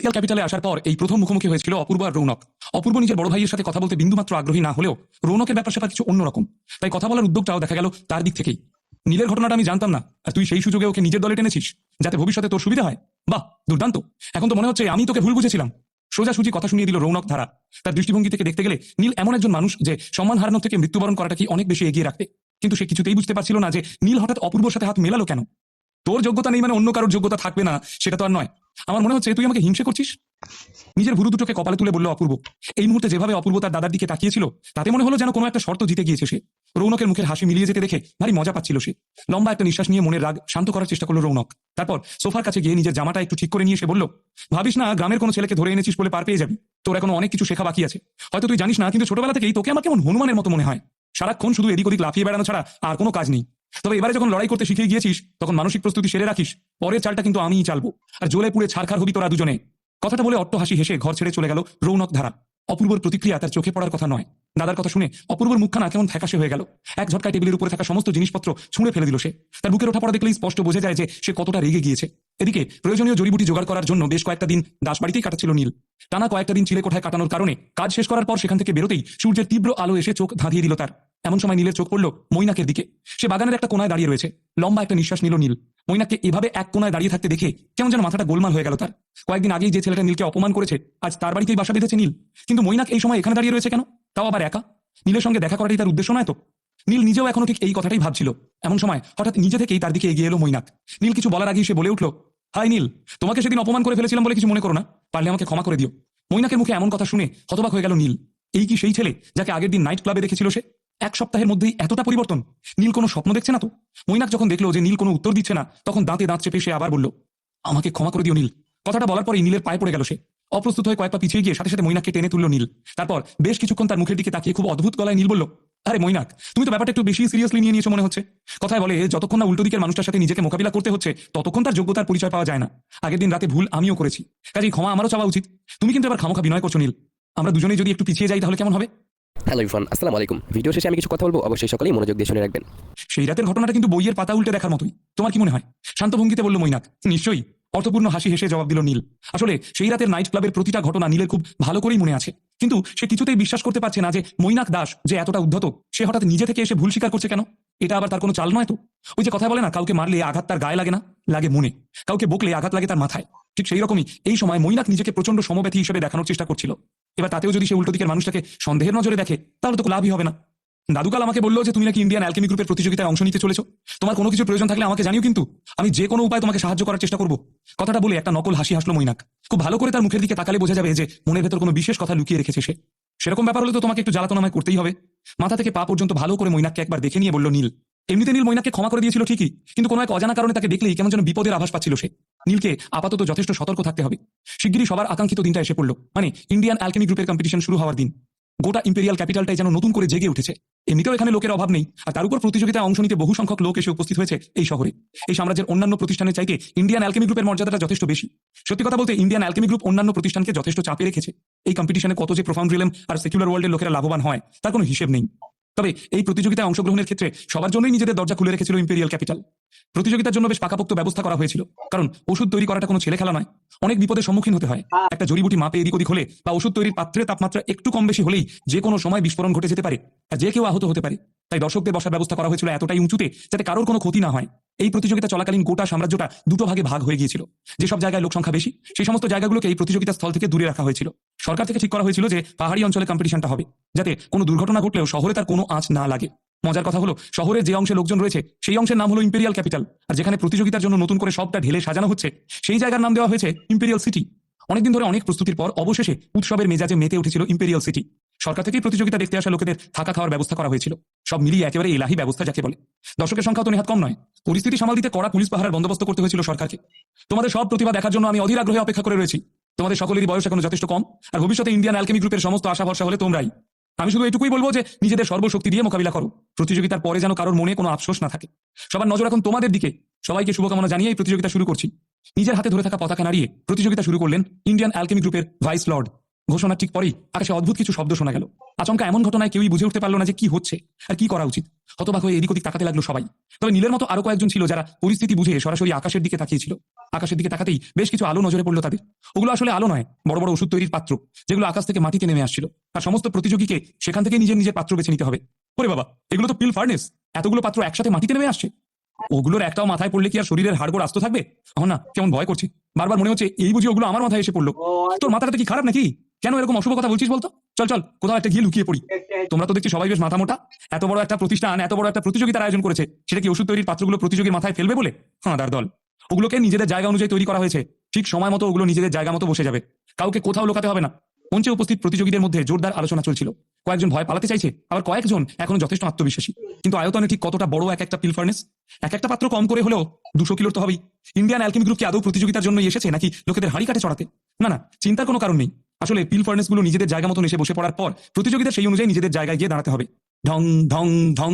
Real ক্যাপিটালে আসার পর এই প্রথম মুখোমুখি হয়েছিল অপূর্ব আর রৌনক। অপূর্ব নিজের বড় ভাইয়ের সাথে কথা বলতে বিন্দুমাত্র আগ্রহী না হলেও রৌনকের ব্যাপার স্যাপার কিছু অন্যরকম তাই কথা বলার উদ্যোগটাও দেখা গেল তার দিক থেকেই। নীলের ঘটনাটা আমি জানতাম না। আর তুই সেই সুযোগে ওকে নিজের দলে টেনেছিস, যাতে ভবিষ্যতে তোর সুবিধা হয়? বাহ, দুর্দান্ত। এখন তো মনে হচ্ছে আমি তোকে ভুল বুঝেছিলাম। সোজাসুজি কথা শুনিয়ে দিল রৌনক ধারা। তার দৃষ্টিভঙ্গি থেকে দেখতে গেলে নীল এমন একজন মানুষ যে সম্মান হারানোর থেকে মৃত্যুবরণ করাটা কি অনেক বেশি এগিয়ে রাখতে কিন্তু সে কিছুতেই বুঝতে পারছিল না যে নীল হঠাৎ অপূর্বর সাথে হাত মেলালো কেন? তোর যোগ্যতা নেই মানে অন্য কারোর যোগ্যতা থাকবে না, সেটা তো আর নয়। আমার মনে হচ্ছে, তুই আমাকে হিংসে করছিস? নিজের ভুরু দুটোকে কপালে তুলে বলল অপূর্ব। এই মুহূর্তে যেভাবে অপূর্ব তার দাদার দিকে তাকিয়েছিল, তাতে মনে হলো যেন কোনো একটা শর্ত জিতে গিয়েছে সে। রৌনকের মুখের হাসি মিলিয়ে যেতে দেখে ভারী মজা পাচ্ছিল সে। লম্বা একটা নিঃশ্বাস নিয়ে মনের রাগ শান্ত করার চেষ্টা করল রৌনক। তারপর সোফার কাছে গিয়ে নিজের জামাটা একটু ঠিক করে নিয়ে সে বলল, ভাবিস না, গ্রামের কোনো ছেলেকে ধরে এনেছিস বলে পার পেয়ে যাবি। তোর এখনও অনেক কিছু শেখা বাকি আছে। হয়তো তুই জানিস না, কিন্তু ছোটবেলা থেকেই তোকে আমার কেমন হনুমানের মতো মনে হয়। সারাক্ষণ শুধু এদিক ওদিক লাফিয়ে বেড়ানো ছাড়া আর কোনো কাজ নেই। তবে এবারে যখন লড়াই করতে শিখে গিয়েছিস, তখন মানসিক প্রস্তুতি সেরে রাখিস। পরের চালটা কিন্তু আমিই চালবো। আর জোলে পুড়ে ছাড়খার হবি তোরা দুজনে। কথাটা বলে অট্ট হাসি হেসে ঘর ছেড়ে চলে গেল রৌনক ধারা। অপূর্বর প্রতিক্রিয়া তার চোখে পড়ার কথা নয়। দাদার কথা শুনে অপূর্বর মুখখানা কেমন ফ্যাকাশে হয়ে গেল। এক ঝটকায় টেবিলের উপরে থাকা সমস্ত জিনিসপত্র ছুঁড়ে ফেলে দিল সে। তার বুকের ওঠা পড়া দেখলেই স্পষ্ট বোঝা যায় যে সে কতটা রেগে গিয়েছে। এদিকে প্রয়োজনীয় জড়িবুটি জোগাড় করার জন্য বেশ কয়েকটা দিন দাসবাড়িতেই কাটাচ্ছিল নীল। টানা কয়েকটা দিন চিলে কোঠায় কাটানোর কারণে কাজ শেষ করার পর সেখান থেকে বেরোতেই সূর্যের তীব্র আলো এসে চোখ ধাঁধিয়ে দিল তার। এমন সময় নীলের চোখ পড়ল মৈনাকের দিকে। সে বাগানের একটা কোনায় দাঁড়িয়ে রয়েছে। লম্বা একটা নিঃশ্বাস নিল নীল। মৈনাককে এভাবে এক কোনায় দাঁড়িয়ে থাকতে দেখে কেমন যেন মাথাটা গোলমাল হয়ে গেল তার। কয়েকদিন আগেই যে ছেলেটা নীলকে অপমান করেছে, আজ তার বাড়িতেই বাসা বেঁধেছে নীল। কিন্তু মৈনাক এই সময় এখানে দাঁড়িয়ে রয়েছে কেন? তাও আবার একা? নীলের সঙ্গে দেখা করাটাই তার উদ্দেশ্য নয় তো? নীল নিজেও এখনও ঠিক এই কথাটাই ভাবছিল। এমন সময় হঠাৎ নিজে থেকেই তার দিকে এগিয়ে এলো মৈনাক। নীল কিছু বলার আগেই সে বলে উঠল, হাই নীল, তোমাকে সেদিন অপমান করে ফেলেছিলাম বলে কিছু মনে করো না। পারলে আমাকে ক্ষমা করে দিও। মৈনাকের মুখে এমন কথা শুনে হতবাক হয়ে গেল নীল। এই কি সেই ছেলে যাকে আগের দিন নাইট ক্লাবে দেখেছিল সে? এক সপ্তাহের মধ্যেই এতটা পরিবর্তন। নীল কোনো স্বপ্ন দেখছে না তো? মৈনাক যখন দেখল যে নীল কোনো উত্তর দিচ্ছে না, তখন দাঁতে দাঁত চেপে সে আবার বলল, আমাকে ক্ষমা করে দিও নীল। কথাটা বলার পরেই নীলের পায়ে পড়ে গেল সে। অপ্রস্তুত হয়ে কয়েকটা পিছিয়ে গিয়ে সাথে সাথে মৈনাককে টেনে তুলল নীল। তারপর বেশ কিছুক্ষণ তার মুখের দিকে তাকিয়ে খুব অদ্ভুত গলায় নীল বলল, আরে মৈনাক, তুমি তো ব্যাপারটা একটু বেশি সিরিয়াসলি নিয়ে নিয়েছো মনে হচ্ছে। কথায় বলে, যতক্ষণ না উল্টো দিকের মানুষটার সাথে নিজেকে মোকাবিলা করতে হচ্ছে, ততক্ষণ তার যোগ্যতার পরিচয় পাওয়া যায় না। আগের দিন রাতে ভুল আমিও করেছি। কাজেই ক্ষমা আমারও চাওয়া উচিত। তুমি কিন্তু এবার খামোখা বিনয় করছ নীল। আমরা দুজনেই যদি একটু পিছিয়ে যাই তাহলে কেমন হবে? হ্যালো ইরফান, আসসালামু আলাইকুম। ভিডিও শেষে আমি কিছু কথা বলব, অবশ্যই সকলেই মনোযোগ দিয়ে শুনে রাখবেন। সেই রাতের ঘটনাটা কিন্তু বইয়ের পাতা উল্টে দেখার মতোই। তোমার কি মনে হয়? শান্ত ভঙ্গিতে বলল মৈনাক, নিশ্চয়ই। অর্থপূর্ণ হাসি হেসে জবাব দিল নীল। আসলে সেই রাতের নাইট ক্লাবের প্রতিটা ঘটনা নীলের খুব ভালো করেই মনে আছে। কিন্তু সে কিছুতেই বিশ্বাস করতে পারছে না যে মৈনাক দাস যে এতটা উদ্ধত, সে হঠাৎ নিজে থেকে এসে ভুল স্বীকার করছে কেন? এটা আবার তার কোনো চাল নয় তো? ওই যে কথা বলে না, কাউকে মারলে আঘাত তার গায়ে লাগে না? লাগে মনে। কাউকে বকলে আঘাত লাগে তার মাথায়। ঠিক সেই রকমই এই সময় মৈনাক নিজেকে প্রচণ্ড সমব্যথী হিসেবে দেখানোর চেষ্টা করছিল। এবার তাতেও যদি সে উল্টো দিকের মানুষটাকে সন্দেহের নজরে দেখে, তাহলে তো লাভই হবে না। দাদুকাল আমাকে বলল যে তুমি নাকি ইন্ডিয়ান অ্যালকেমি গ্রুপের প্রতিযোগিতায় অংশ নিতে চলেছো। তোমার কোনো কিছু প্রয়োজন থাকলে আমাকে জানিও কিন্তু। আমি যে কোনো উপায় তোমাকে সাহায্য করার চেষ্টা করব। কথাটা বলে একটা নকল হাসি হাসলো মৈনাক। খুব ভালো করে তার মুখের দিকে তাকালে বোঝা যাবে যে মনের ভেতর কোনো বিশেষ কথা লুকিয়ে রেখেছে সে। সেরকম ব্যাপার হলে তো তোমাকে একটু জ্বালাতন আমায় করতেই হবে। মাথা থেকে পা পর্যন্ত ভালো করে মৈনাককে একবার দেখে নিয়ে বলল নীল। এমনিতে নীল মৈনাককে ক্ষমা করে দিয়েছিল ঠিকই, কিন্তু কোনো এক অজানা কারণে তাকে দেখলেই কেমন যেন বিপদের আভাস পাচ্ছিল সে। নীলকে আপাতত যথেষ্ট সতর্ক থাকতে হবে। শিগগিরই সবার আকাঙ্ক্ষিত দিনটা এসে পড়ল। মানে ইন্ডিয়ান অ্যালকেমি গ্রুপের কম্পিটিশন শুরু হওয়ার দিন। গোটা ইম্পেরিয়াল ক্যাপিটালটাই যেন নতুন করে জেগে উঠেছে। এমনিতেও এখানে লোকের অভাব নেই, আর তার উপর প্রতিযোগিতায় অংশ নিতে বহু সংখ্যক লোক এসে উপস্থিত হয়েছে এই শহরে। এই সাম্রাজ্যের অন্যান্য প্রতিষ্ঠানের চাইতে ইন্ডিয়ান অ্যালকেমি গ্রুপের মর্যাদাটা যথেষ্ট বেশি। সত্যি কথা বলতে, ইন্ডিয়ান অ্যালকেমি গ্রুপ অন্যান্য প্রতিষ্ঠানকে যথেষ্ট চাপে রেখেছে। এই কম্পিটিশনে কত যে প্রফাউন্ড রিলেম আর সেকুলার ওয়ার্ল্ডের লোকেরা লাভবান হয়, তার কোনো হিসেব নেই। তবে এই প্রতিযোগিতায় অংশগ্রহণের ক্ষেত্রে সবার জন্যই নিজেদের দরজা খুলে রেখেছিল ইম্পেরিয়াল ক্যাপিটাল প্রতিযোগিতার জন্য বেশ পাকাপোক্ত ব্যবস্থা করা হয়েছিল কারণ ওষুধ তৈরি করাটা কোনো ছেলে খেলা নয়। অনেক বিপদের সম্মুখীন হতে হয়। একটা জড়িবুটি মাপে এদিক ওদিক হলে বা ওষুধ তৈরির পাত্রের তাপমাত্রা একটু কম বেশি হলেই যে কোনো সময় বিস্ফোরণ ঘটে যেতে পারে আর যে কেউ আহত হতে পারে। তাই দর্শকদের বসার ব্যবস্থা করা হয়েছিল এতটাই উঁচুতে যাতে কারোর কোনো ক্ষতি না হয়। এই প্রতিযোগিতা চলাকালীন গোটা সাম্রাজ্যটা দুটো ভাগে ভাগ হয়ে গিয়েছিল। যেসব জায়গায় লোক সংখ্যা বেশি, সেই সমস্ত জায়গাগুলোকে এই প্রতিযোগিতা স্থল থেকে দূরে রাখা হয়েছিল। সরকার থেকে ঠিক করা হয়েছিল যে পাহাড়ি অঞ্চলে কম্পিটিশনটা হবে, যাতে কোনো দুর্ঘটনা ঘটলেও শহরে তার কোনো আঁচ না লাগে। মজার কথা হলো, শহরের যে অংশে লোকজন রয়েছে, সেই অংশের নাম হলো ইম্পেরিয়াল ক্যাপিটাল আর যেখানে প্রতিযোগিতার জন্য নতুন করে সবটা ঢেলে সাজানো হচ্ছে, সেই জায়গার নাম দেওয়া হয়েছে ইম্পেরিয়াল সিটি অনেকদিন ধরে অনেক প্রস্তুতির পর অবশেষে উৎসবের মেজাজে মেতে উঠেছিল ইম্পেরিয়াল সিটি সরকার থেকেই প্রতিযোগিতা দেখতে আসা লোকেদের থাকা খাওয়ার ব্যবস্থা করা হয়েছিল। সব মিলিয়ে একেবারে এলাহি ব্যবস্থা যাকে বলে। দর্শকের সংখ্যা তো নেহাত কম নয়। পরিস্থিতি সামাল দিতে কড়া পুলিশ পাহারার বন্দোবস্ত করতে হয়েছিল সরকারকে। তোমাদের সব প্রতিভা দেখার জন্য আমি অধীর আগ্রহে অপেক্ষা করে রয়েছি। তোমাদের সকলেরই বয়স এখনও যথেষ্ট কম, আর ভবিষ্যতে ইন্ডিয়ান অ্যালকেমি গ্রুপের সমস্ত আশা ভরসা হলে তোমরাই। আমি শুধু এটুকুই বলব যে, নিজেদের সর্বশক্তি দিয়ে মোকাবিলা করো। প্রতিযোগিতার পরে যেন কারোর মনে কোনো আফসোস না থাকে। সবার নজর এখন তোমাদের দিকে। সবাইকে শুভকামনা জানিয়ে এই প্রতিযোগিতা শুরু করছি। নিজের হাতে ধরে থাকা পতাকা নাড়িয়ে প্রতিযোগিতা শুরু করলেন ইন্ডিয়ান অ্যালকেমি গ্রুপের ভাইস লর্ড। ঘোষণার ঠিক পরেই আকাশে অদ্ভুত কিছু শব্দ শোনা গেল। আচমকা এমন ঘটনায় কেউই বুঝে উঠতে পারল না যে কি হচ্ছে আর কি করা উচিত। হতবাক হয়ে এদিক ওদিক তাকাতে লাগল সবাই। তবে নীলের মতো আরও কয়েকজন ছিল যারা পরিস্থিতি বুঝে সরাসরি আকাশের দিকে তাকিয়েছিল। আকাশের দিকে তাকাতেই বেশ কিছু আলো নজরে পড়ল তাদের। ওগুলো আসলে আলো নয় বড় বড় ওষুধ তৈরির পাত্র যেগুলো আকাশ থেকে মাটিতে নেমে আসছিল। আর সমস্ত প্রতিযোগীকে সেখান থেকে নিজের নিজের পাত্র বেছে নিতে হবে। ওরে বাবা এগুলো তো পিল ফার্নেস। এতগুলো পাত্র একসাথে মাটিতে নেমে আসছে? ওগুলোর একটাও মাথায় পড়লে কি আর শরীরের হাড়গোড় আস্ত থাকবে? আমার না কেমন ভয় করছে। বারবার মনে হচ্ছে এই বুঝি ওগুলো আমার মাথায় এসে পড়ল। তোর মাথাটা কি খারাপ নাকি? কেন এরকম অশুভ কথা বলছিস বলতো? চল চল, কোথাও একটা গিয়ে লুকিয়ে পড়ি। তোমরা তো দেখছি সবাই বেশ মাথা মোটা। এত বড় একটা প্রতিষ্ঠান, এত বড় একটা প্রতিযোগিতার আয়োজন করেছে। সেটা কি ওষুধ তৈরির পাত্রগুলো প্রতিযোগীর মাথায় ফেলবে বলে? হাঁদার দল। ওগুলোকে নিজেদের জায়গা অনুযায়ী তৈরি করা হয়েছে। ঠিক সময় মতো ওগুলো নিজেদের জায়গা মতো বসে যাবে। কাউকে কোথাও লোকাতে হবে না। মঞ্চে উপস্থিত প্রতিযোগীদের মধ্যে জোরদার আলোচনা চলছিল। কয়েকজন ভয় পালাতে চাইছে, আবার কয়েকজন এখনও যথেষ্ট আত্মবিশ্বাসী। কিন্তু আয়তনে ঠিক কতটা বড় এক একটা পিল ফার্নেস এক একটা পাত্র কম করে হলেও দুশো কিলোর তো হবেই। ইন্ডিয়ান অ্যালকেমি গ্রুপ কি আদৌ প্রতিযোগিতার জন্য এসেছে নাকি লোকেদের হাড়ি কাটে চড়াতে? না না, চিন্তার কোনো কারণ নেই। আসলে পিল ফার্নেসগুলো নিজেদের জায়গা মতন এসে বসে পড়ার পর প্রতিযোগিতা সেই অনুযায়ী নিজেদের জায়গায় গিয়ে দাঁড়াতে হবে। ঢং ঢং ঢং।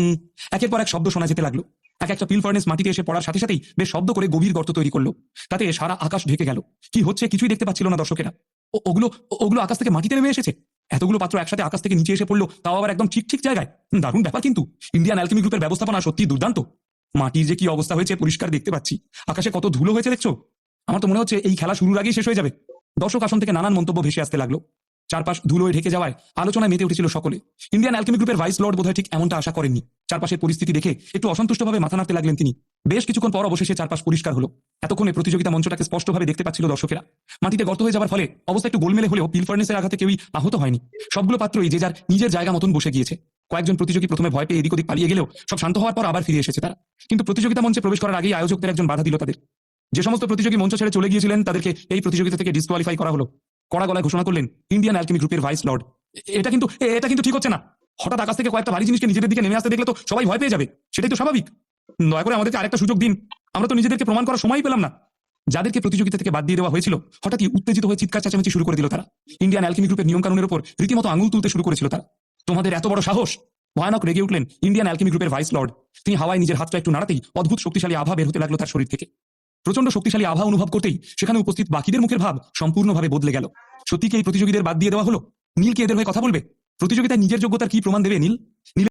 একের পর এক শব্দ শোনা যেতে লাগল। এক একটা পিল ফার্নেস মাটিতে এসে পড়ার সাথে সাথেই বেশ শব্দ করে গভীর গর্ত তৈরি করল। তাতে সারা আকাশ ঢেকে গেল। কি হচ্ছে কিছুই দেখতে পাচ্ছিল না দর্শকেরা। ওগুলো ওগুলো আকাশ থেকে মাটিতে নেমে এসেছে? এতগুলো পাত্র একসাথে আকাশ থেকে নিচে এসে পড়ল, তাও আবার একদম ঠিক ঠিক জায়গায়? দারুণ ব্যাপার কিন্তু। ইন্ডিয়ান অ্যালকেমি গ্রুপের ব্যবস্থাপনা সত্যি দুর্দান্ত। মাটির যে কি অবস্থা হয়েছে, পরিষ্কার দেখতে পাচ্ছি। আকাশে কত ধুলো হয়েছে, দেখছ? আমার তো মনে হচ্ছে এই খেলা শুরুর আগেই শেষ হয়ে যাবে। দর্শক আসন থেকে নানান মন্তব্য ভেসে আসতে লাগল। চারপাশ ধুলোয় ঢেকে যাওয়ায় আলোচনায় মেতে উঠেছিল সকলে। ইন্ডিয়ান অ্যালকেমি গ্রুপের ভাইস লর্ড বোধহয় ঠিক এমনটা আশা করেননি। চারপাশের পরিস্থিতি দেখে একটু অসন্তুষ্টভাবে মাথা নাড়তে লাগলেন তিনি। বেশ কিছুক্ষণ পর অবশেষে চারপাশ পরিষ্কার হলো। এতক্ষণে প্রতিযোগিতা মঞ্চটাকে স্পষ্টভাবে দেখতে পাচ্ছিল দর্শকেরা। মাটিতে গর্ত হয়ে যাওয়ার ফলে অবস্থা একটু গোলমেলে হলেও পিল ফার্নেসের আঘাতে কেউই আহত হয়নি। সবগুলো পাত্রই যে যার নিজের জায়গা মতন বসে গিয়েছে। কয়েকজন প্রতিযোগী প্রথমে ভয় পেয়ে এদিক ওদিক পালিয়ে গেলেও সব শান্ত হওয়ার পর আবার ফিরে এসেছে তারা। কিন্তু প্রতিযোগিতা মঞ্চে প্রবেশ করার আগেই আয়োজকদের একজন বাধা দিল তাদের। যে সমস্ত প্রতিযোগী মঞ্চ ছেড়ে চলে গিয়েছিলেন, তাদেরকে এই প্রতিযোগিতা থেকে ডিসকোয়ালিফাই করা হলো। কড়া গলায় ঘোষণা করলেন ইন্ডিয়ান অ্যালকেমি গ্রুপের ভাইস লর্ড এটা কিন্তু এটা কিন্তু ঠিক হচ্ছে না। হঠাৎ আকাশ থেকে কয়েকটা ভারী জিনিসকে নিজেদের দিকে নেমে আসতে দেখলে তো সবাই ভয় পেয়ে যাবে। সেটাই তো স্বাভাবিক। দয়া করে আমাদেরকে আরেকটা সুযোগ দিন। আমরা তো নিজেদেরকে প্রমাণ করার সময় পেলাম না। যাদেরকে প্রতিযোগিতা থেকে বাদ দিয়ে দেওয়া হয়েছিল, হঠাৎই উত্তেজিত হয়ে চিৎকার চেঁচামেচি শুরু করে দিল তারা। ইন্ডিয়ান অ্যালকেমি গ্রুপের নিয়ম কানুনের উপর রীতিমতো আঙুল তুলতে শুরু করেছিল তারা। তোমাদের এত বড় সাহস! ভয়ানক রেগে উঠলেন ইন্ডিয়ান অ্যালকেমি গ্রুপের ভাইস লর্ড তিনি হাওয়ায় নিজের হাতটা একটু নাড়াতেই অদ্ভুত শক্তিশালী আভা বের হতে লাগল তার শরীর থেকে। প্রচণ্ড শক্তিশালী আভা অনুভব করতেই সেখানে উপস্থিত বাকিদের মুখের ভাব সম্পূর্ণভাবে বদলে গেল। সত্যি কি এই প্রতিযোগীদের বাদ দিয়ে দেওয়া হলো? নীল কি এদের হয়ে কথা বলবে? প্রতিযোগিতায় নিজের যোগ্যতার কি প্রমাণ দেবে নীল নীল?